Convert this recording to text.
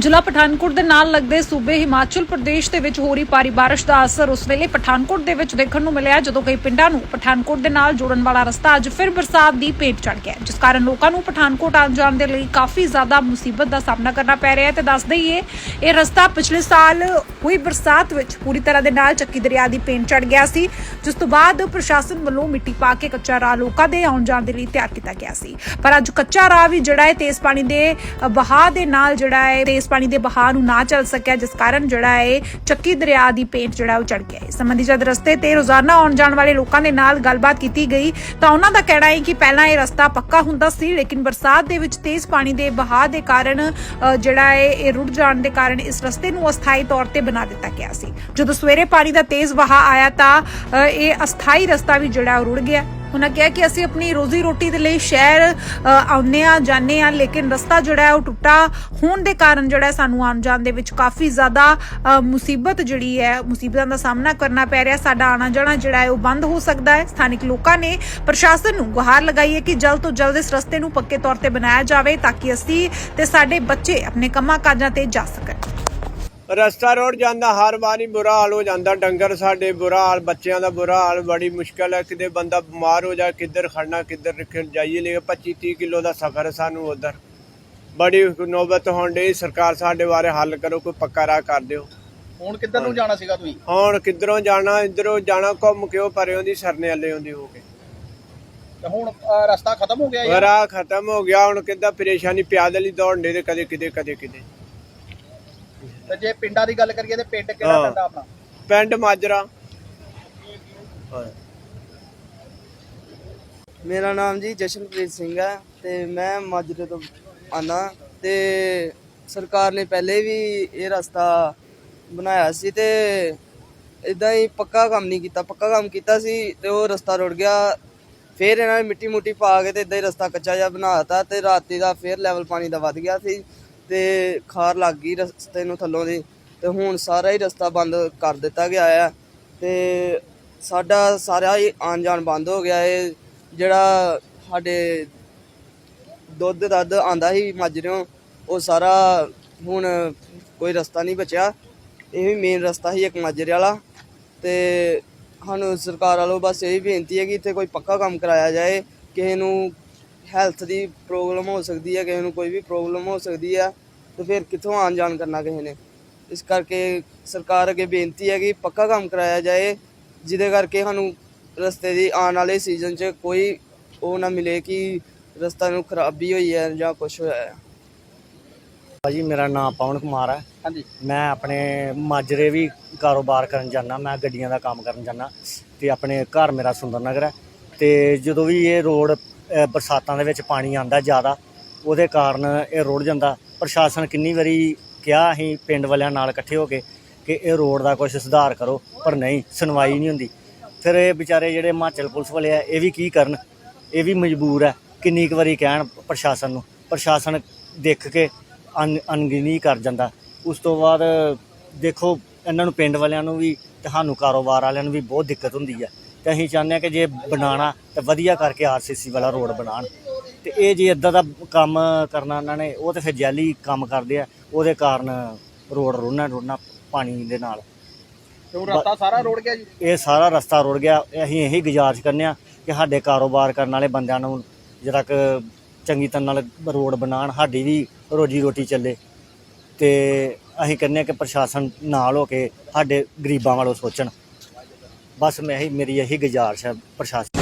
ਜ਼ਿਲ੍ਹਾ ਪਠਾਨਕੋਟ ਦੇ ਨਾਲ ਲੱਗਦੇ ਸੂਬੇ ਹਿਮਾਚਲ ਪ੍ਰਦੇਸ਼ ਦੇ ਵਿੱਚ ਹੋ ਰਹੀ ਭਾਰੀ ਬਾਰਿਸ਼ ਦਾ ਅਸਰ ਉਸ ਵੇਲੇ ਪਠਾਨਕੋਟ ਦੇ ਵਿੱਚ ਦੇਖਣ ਨੂੰ ਮਿਲਿਆ ਜਦੋਂ ਕਈ ਪਿੰਡਾਂ ਨੂੰ ਪਠਾਨਕੋਟ ਦੇ ਨਾਲ ਜੋੜਨ ਵਾਲਾ ਰਸਤਾ ਅੱਜ ਫਿਰ ਬਰਸਾਤ ਦੀ ਭੇਟ ਚੜ ਗਿਆ ਜਿਸ ਕਾਰਨ ਲੋਕਾਂ ਨੂੰ ਪਠਾਨਕੋਟ ਆਉਣ ਜਾਣ ਦੇ ਲਈ ਕਾਫੀ ਜ਼ਿਆਦਾ ਮੁਸੀਬਤ ਦਾ ਸਾਹਮਣਾ ਕਰਨਾ ਪੈ ਰਿਹਾ ਹੈ ਤੇ ਦੱਸ ਦਈਏ, ਇਹ ਰਸਤਾ ਪਿਛਲੇ ਸਾਲ ਹੋਈ ਬਰਸਾਤ ਵਿੱਚ ਪੂਰੀ ਤਰ੍ਹਾਂ ਦੇ ਨਾਲ ਚੱਕੀ ਦਰਿਆ ਦੀ ਭੇਟ ਚੜ ਗਿਆ ਸੀ, ਜਿਸ ਤੋਂ ਬਾਅਦ ਪ੍ਰਸ਼ਾਸਨ ਵੱਲੋਂ ਮਿੱਟੀ ਪਾ ਕੇ ਕੱਚਾ ਰਾਹ ਲੋਕਾਂ ਦੇ ਆਉਣ ਜਾਣ ਦੇ ਲਈ ਤਿਆਰ ਕੀਤਾ ਗਿਆ ਸੀ। ਪਰ ਅੱਜ ਕੱਚਾ ਰਾਹ ਵੀ ਜਿਹੜਾ ਹੈ ਤੇਜ਼ ਪਾਣੀ ਦੇ ਬਹਾਅ ਦੇ ਨਾਲ ਜਿਹੜਾ ਹੈ ਤੇਜ਼ ਪਾਣੀ ਦੇ ਵਹਾਅ ਨੂੰ ਨਾ ਚੱਲ ਸਕਿਆ, ਜਿਸ ਕਾਰਨ ਜਿਹੜਾ ਹੈ ਚੱਕੀ ਦਰਿਆ ਦੀ ਪੇਟ ਜਿਹੜਾ ਉਹ ਚੜ ਗਿਆ ਇਸ ਸੰਬੰਧੀ ਜਦ ਰਸਤੇ ਤੇ ਰੋਜ਼ਾਨਾ ਆਉਣ ਜਾਣ ਵਾਲੇ ਲੋਕਾਂ ਦੇ ਨਾਲ ਗੱਲਬਾਤ ਕੀਤੀ ਗਈ, ਤਾਂ ਉਹਨਾਂ ਦਾ ਕਹਿਣਾ ਹੈ ਕਿ ਪਹਿਲਾਂ ਇਹ ਰਸਤਾ ਪੱਕਾ ਹੁੰਦਾ ਸੀ, ਲੇਕਿਨ ਬਰਸਾਤ ਦੇ ਵਿੱਚ ਤੇਜ਼ ਪਾਣੀ ਦੇ ਬਹਾਅ ਦੇ ਕਾਰਨ ਜਿਹੜਾ ਹੈ ਇਹ ਰੁੜ ਜਾਣ ਦੇ ਕਾਰਨ ਇਸ ਰਸਤੇ ਨੂੰ ਅਸਥਾਈ ਤੌਰ ਤੇ ਬਣਾ ਦਿੱਤਾ ਗਿਆ ਸੀ। ਜਦੋਂ ਸਵੇਰੇ ਪਾਣੀ ਦਾ ਤੇਜ਼ ਵਹਾਅ ਆਇਆ ਤਾਂ ਇਹ ਅਸਥਾਈ ਰਸਤਾ ਵੀ ਜਿਹੜਾ ਉਹ ਰੁੜ ਗਿਆ। ਉਹਨਾਂ ਕਿਹਾ ਕਿ ਅਸੀਂ ਆਪਣੀ ਰੋਜ਼ੀ ਰੋਟੀ ਦੇ ਲਈ ਸ਼ਹਿਰ ਆਉਂਦੇ ਆ ਜਾਂਦੇ ਆ ਲੇਕਿਨ ਰਸਤਾ ਜਿਹੜਾ ਹੈ ਉਹ ਟੁੱਟਾ ਹੋਣ ਦੇ ਕਾਰਨ ਜਿਹੜਾ ਸਾਨੂੰ ਆਉਣ ਜਾਣ ਦੇ ਵਿੱਚ ਕਾਫੀ ਜ਼ਿਆਦਾ ਮੁਸੀਬਤ ਜਿਹੜੀ ਹੈ, ਮੁਸੀਬਤਾਂ ਦਾ ਸਾਹਮਣਾ ਕਰਨਾ ਪੈ ਰਿਹਾ। ਸਾਡਾ ਆਣਾ ਜਾਣਾ ਜਿਹੜਾ ਹੈ ਉਹ ਬੰਦ ਹੋ ਸਕਦਾ ਹੈ। ਸਥਾਨਿਕ ਲੋਕਾਂ ਨੇ ਪ੍ਰਸ਼ਾਸਨ ਨੂੰ ਗੁਹਾਰ ਲਗਾਈ ਹੈ ਕਿ ਜਲਦ ਤੋਂ ਜਲਦ ਇਸ ਰਸਤੇ ਨੂੰ ਪੱਕੇ ਤੌਰ ਤੇ ਬਣਾਇਆ ਜਾਵੇ ਤਾਂ ਕਿ ਅਸੀਂ ਤੇ ਸਾਡੇ ਬੱਚੇ ਆਪਣੇ ਕੰਮਾਂ ਕਾਜਾਂ ਤੇ ਜਾ ਸਕਣ। ਰਸਤਾ ਰੋਡ ਜਾਂਦਾ ਹਰ ਵਾਰੀ ਬੁਰਾ ਹਾਲ ਹੋ ਜਾਂਦਾ। ਡੰਗਰ ਸਾਡੇ ਬੁਰਾ ਹਾਲ ਬੱਚਿਆਂ ਦਾ ਬੁਰਾ ਹਾਲ ਬੜੀ ਮੁਸ਼ਕਲ ਹੈ। ਕਿਤੇ ਬੰਦਾ ਬਿਮਾਰ ਹੋ ਜਾਏ ਕਿੱਧਰ ਖੜਨਾ ਕਿੱਧਰ ਰੱਖ ਜਾਈਏ ਲੈ 25 30 ਕਿਲੋ ਦਾ ਸਫ਼ਰ ਹੈ ਸਾਨੂੰ ਉਧਰ। ਬੜੀ ਨੌਬਤ ਹੋਣ ਡਈ ਸਰਕਾਰ ਸਾਡੇ ਬਾਰੇ ਹੱਲ ਕਰੋ ਕੋਈ ਪੱਕਾ ਰਾਹ ਕਰ ਦਿਓ। ਹੁਣ ਕਿੱਧਰ ਨੂੰ ਜਾਣਾ ਸੀਗਾ ਤੁਸੀਂ? ਹੁਣ ਕਿੱਧਰੋਂ ਜਾਣਾ ਇੱਧਰੋਂ ਜਾਣਾ ਘੁੰਮ ਕੇ ਉਹ ਪਰਿਓਂ ਦੀ ਸਰਨੇ ਵਾਲੇ ਹੁੰਦੀ ਹੋ ਕੇ। ਤੇ ਹੁਣ ਅਹ, ਰਸਤਾ ਖਤਮ ਹੋ ਗਿਆ ਯਾਰ ਰਾਹ ਖਤਮ ਹੋ ਗਿਆ ਹੁਣ ਕਿੱਦਾਂ ਪਰੇਸ਼ਾਨੀ ਪਿਆਦਲ ਹੀ ਦੌੜਨੇ ਤੇ ਕਦੇ ਕਿਤੇ ਕਦੇ ਕਿਤੇ। ਤੇ ਜੇ ਪਿੰਡਾਂ ਦੀ ਗੱਲ ਕਰੀਏ ਤੇ ਪਿੰਡ ਕਿਹੜਾ ਹਾਂ। ਪੈਂਦਾ ਆਪਣਾ? ਪਿੰਡ ਮਾਜਰਾ। ਮੇਰਾ ਨਾਮ ਜੀ ਜਸ਼ਨਪ੍ਰੀਤ ਸਿੰਘ ਹੈ ਤੇ ਮੈਂ ਮਾਜਰੇ ਤੋਂ ਆਨਾ ਤੇ ਸਰਕਾਰ ਨੇ ਪਹਿਲੇ ਵੀ ਇਹ ਰਸਤਾ ਬਣਾਇਆ ਸੀ ਤੇ ਇਦਾਂ ਹੀ ਪੱਕਾ ਕੰਮ ਨਹੀਂ ਕੀਤਾ। ਪੱਕਾ ਕੰਮ ਕੀਤਾ ਸੀ ਤੇ ਉਹ ਰਸਤਾ ਰੁੜ ਗਿਆ। ਫਿਰ ਇਹਨਾਂ ਨੇ ਮਿੱਟੀ ਮੁੱਟੀ ਪਾ ਕੇ ਤੇ ਇਦਾਂ ਹੀ ਰਸਤਾ ਕੱਚਾ ਜਿਹਾ ਬਣਾਤਾ ਤੇ ਰਾਤੀ ਦਾ ਫਿਰ ਲੈਵਲ ਪਾਣੀ ਦਾ ਵੱਧ ਗਿਆ ਸੀ। ਤੇ ਖਾਰ ਲੱਗ ਗਈ ਰਸਤੇ ਨੂੰ ਥੱਲੋਂ ਦੀ ਤੇ ਹੁਣ ਸਾਰਾ ਹੀ ਰਸਤਾ ਬੰਦ ਕਰ ਦਿੱਤਾ ਗਿਆ ਹੈ ਤੇ ਸਾਡਾ ਸਾਰਾ ਹੀ ਆਉਣ ਜਾਣ ਬੰਦ ਹੋ ਗਿਆ ਹੈ ਜਿਹੜਾ ਸਾਡੇ ਦੁੱਧ ਦੱਧ ਆਂਦਾ ਸੀ ਮਾਜਰਿਓਂ, ਉਹ ਸਾਰਾ ਹੁਣ ਕੋਈ ਰਸਤਾ ਨਹੀਂ ਬਚਿਆ। ਇਹ ਵੀ ਮੇਨ ਰਸਤਾ ਸੀ ਇੱਕ ਮਾਜਰੇ ਵਾਲਾ ਤੇ ਸਾਨੂੰ ਸਰਕਾਰ ਵੱਲੋਂ ਬਸ ਇਹ ਬੇਨਤੀ ਹੈ ਕਿ ਇੱਥੇ ਕੋਈ ਪੱਕਾ ਕੰਮ ਕਰਾਇਆ ਜਾਏ, ਕਿਸੇ ਨੂੰ ਹੈਲਥ ਦੀ ਪ੍ਰੋਬਲਮ ਹੋ ਸਕਦੀ ਹੈ ਕਿਸੇ ਨੂੰ ਕੋਈ ਵੀ ਪ੍ਰੋਬਲਮ ਹੋ ਸਕਦੀ ਹੈ ਤੇ ਫਿਰ ਕਿੱਥੋਂ ਆਉਣ ਜਾਣ ਕਰਨਾ ਕਿਸੇ ਨੇ? ਇਸ ਕਰਕੇ ਸਰਕਾਰ ਅੱਗੇ ਬੇਨਤੀ ਹੈ ਕਿ ਪੱਕਾ ਕੰਮ ਕਰਾਇਆ ਜਾਏ ਜਿਹਦੇ ਕਰਕੇ ਸਾਨੂੰ ਰਸਤੇ ਦੀ ਆਉਣ ਵਾਲੇ ਸੀਜ਼ਨ 'ਚ ਕੋਈ ਉਹ ਨਾ ਮਿਲੇ ਕਿ ਰਸਤਾ ਨੂੰ ਖਰਾਬੀ ਹੋਈ ਹੈ ਜਾਂ ਕੁਝ ਹੋਇਆ ਹੈ। ਭਾਜੀ ਮੇਰਾ ਨਾਮ ਪਵਨ ਕੁਮਾਰ ਹੈ ਹਾਂਜੀ। ਮੈਂ ਆਪਣੇ ਮਾਜਰੇ ਵੀ ਕਾਰੋਬਾਰ ਕਰਨ ਜਾਂਦਾ ਮੈਂ ਗੱਡੀਆਂ ਦਾ ਕੰਮ ਕਰਨ ਜਾਂਦਾ ਤੇ ਆਪਣੇ ਘਰ ਮੇਰਾ ਸੁੰਦਰ ਨਗਰ ਹੈ। ਤੇ ਜਦੋਂ ਵੀ ਇਹ ਰੋਡ ਬਰਸਾਤਾਂ ਦੇ ਵਿੱਚ ਪਾਣੀ ਆਂਦਾ ਜ਼ਿਆਦਾ, ਉਹਦੇ ਕਾਰਨ ਇਹ ਰੁੜ ਜਾਂਦਾ। ਪ੍ਰਸ਼ਾਸਨ ਕਿੰਨੀ ਵਾਰੀ ਕਿਹਾ ਅਸੀਂ ਪਿੰਡ ਵਾਲਿਆਂ ਨਾਲ ਇਕੱਠੇ ਹੋ ਕੇ ਕਿ ਇਹ ਰੋਡ ਦਾ ਕੁਝ ਸੁਧਾਰ ਕਰੋ, ਪਰ ਨਹੀਂ, ਸੁਣਵਾਈ ਨਹੀਂ ਹੁੰਦੀ। ਫਿਰ ਇਹ ਵਿਚਾਰੇ ਜਿਹੜੇ ਹਿਮਾਚਲ ਪੁਲਿਸ ਵਾਲੇ ਆ, ਇਹ ਵੀ ਕੀ ਕਰਨ? ਇਹ ਵੀ ਮਜਬੂਰ ਹੈ ਕਿੰਨੀ ਕੁ ਵਾਰੀ ਕਹਿਣ ਪ੍ਰਸ਼ਾਸਨ ਨੂੰ। ਪ੍ਰਸ਼ਾਸਨ ਦੇਖ ਕੇ ਅਨ ਅਣਗਿਣੀ ਕਰ ਜਾਂਦਾ। ਉਸ ਤੋਂ ਬਾਅਦ ਦੇਖੋ, ਇਹਨਾਂ ਨੂੰ ਪਿੰਡ ਵਾਲਿਆਂ ਨੂੰ ਵੀ, ਤੇ ਸਾਨੂੰ ਕਾਰੋਬਾਰ ਵਾਲਿਆਂ ਨੂੰ ਵੀ ਬਹੁਤ ਦਿੱਕਤ ਹੁੰਦੀ ਹੈ ਤੇ ਅਸੀਂ ਚਾਹੁੰਦੇ ਹਾਂ ਕਿ ਜੇ ਬਣਾਉਣਾ ਤੇ ਵਧੀਆ ਕਰਕੇ ਆਰਸੀਸੀ ਵਾਲਾ ਰੋਡ ਬਣਾਉਣ। ਤੇ ਇਹ ਜੇ ਇਦਾਂ ਦਾ ਕੰਮ ਕਰਨਾ ਇਹਨਾਂ ਨੇ ਉਹ ਤੇ ਫਿਰ ਜੈਲੀ ਕੰਮ ਕਰਦੇ ਆ ਉਹਦੇ ਕਾਰਨ ਰੋਡ ਰੁੜਨਾ ਰੁੜਨਾ ਪਾਣੀ ਦੇ ਨਾਲ। ਤੇ ਹੁਣ ਰਸਤਾ ਸਾਰਾ ਰੋੜ ਗਿਆ ਜੀ? ਇਹ ਸਾਰਾ ਰਸਤਾ ਰੁੜ ਗਿਆ। ਅਸੀਂ ਇਹੀ ਗੁਜ਼ਾਰਿਸ਼ ਕਰਨੇ ਆ ਕਿ ਸਾਡੇ ਕਾਰੋਬਾਰ ਕਰਨ ਵਾਲੇ ਬੰਦਿਆਂ ਨੂੰ ਜਰਾ ਕੁ ਚੰਗੀ ਤਰ੍ਹਾਂ ਨਾਲ ਰੋਡ ਬਣਾਉਣ ਸਾਡੀ ਵੀ ਰੋਜੀ ਰੋਟੀ ਚੱਲੇ। ਤੇ ਅਸੀਂ ਕਹਿੰਦੇ ਆ ਕਿ ਪ੍ਰਸ਼ਾਸਨ ਨਾਲ ਹੋ ਕੇ ਸਾਡੇ ਗਰੀਬਾਂ ਵੱਲੋਂ ਸੋਚਣ। ਬਸ ਮੈਂ ਹੀ ਮੇਰੀ ਇਹੀ ਗੁਜ਼ਾਰਿਸ਼ ਹੈ ਪ੍ਰਸ਼ਾਸਨ